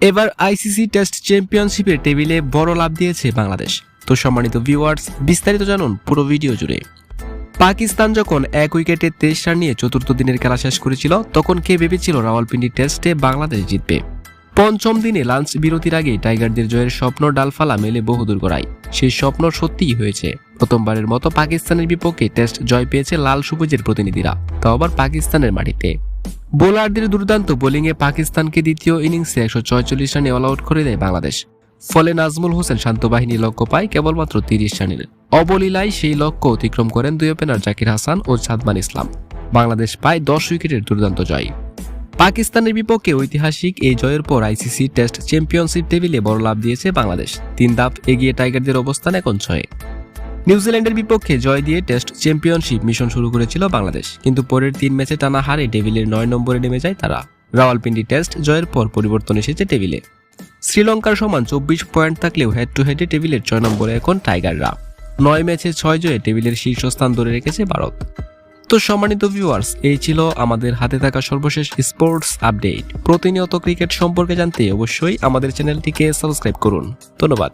এবার ICC test চ্যাম্পিয়নশিপের টেবিলে বড় লাভ দিয়েছে বাংলাদেশ। তো সম্মানিত ভিউয়ার্স বিস্তারিত জানুন পুরো ভিডিও জুড়ে। পাকিস্তান যখন এক উইকেটে তেইশ রান নিয়ে চতুর্থ দিনের খেলা শেষ করেছিল, তখন কে ভেবেছিল রাওয়ালপিন্ডি টেস্টে বাংলাদেশ জিতবে? পঞ্চম দিনে লাঞ্চ বিরতির আগে টাইগারদের জয়ের স্বপ্ন ডালফালা মেলে বহুদূর গড়ায় সেই স্বপ্ন সত্যিই হয়েছে। প্রথমবারের মতো পাকিস্তানের বিপক্ষে টেস্ট জয় পেয়েছে লাল সবুজের প্রতিনিধিরা। তাও আবার পাকিস্তানের মাটিতে। বোলারদের দুর্দান্ত বোলিংয়ে পাকিস্তানকে দ্বিতীয় ইনিংসে একশো ছয়চল্লিশ রানে অল আউট করে দেয় বাংলাদেশ। ফলে নাজমুল হোসেন শান্ত বাহিনী লক্ষ্য পায় কেবলমাত্র তিরিশ রানের। অবলীলায় সেই লক্ষ্য অতিক্রম করেন দুই ওপেনার জাকির হাসান ও সাদমান ইসলাম। বাংলাদেশ পায় দশ উইকেটের দুর্দান্ত জয়। পাকিস্তানের বিপক্ষে ঐতিহাসিক এই জয়ের পর আইসিসি টেস্ট চ্যাম্পিয়নশিপ টেবিলে বড় লাভ দিয়েছে বাংলাদেশ। তিন ধাপ এগিয়ে টাইগারদের অবস্থান এখন ছয়ে। নিউজিল্যান্ডের বিপক্ষে জয় দিয়ে টেস্ট চ্যাম্পিয়নশিপ মিশন শুরু করেছিল বাংলাদেশ। কিন্তু পরের তিন ম্যাচে টানা হারে টেবিলের নয় নম্বরে নেমে যায় তারা। রাওয়ালপিন্ডি টেস্ট জয়ের পর পরিবর্তন এসেছে টেবিলে। শ্রীলঙ্কার সমান চব্বিশ পয়েন্ট থাকলেও হেড টু হেডে টেবিলের ছয় নম্বরে এখন টাইগাররা। নয় ম্যাচে ছয় জয়ে টেবিলের শীর্ষস্থান ধরে রেখেছে ভারত। তো সম্মানিত ভিউয়ার্স এই ছিল আমাদের হাতে থাকা সর্বশেষ স্পোর্টস আপডেট প্রতিনিয়ত ক্রিকেট সম্পর্কে জানতে অবশ্যই আমাদের চ্যানেলটিকে সাবস্ক্রাইব করুন। ধন্যবাদ।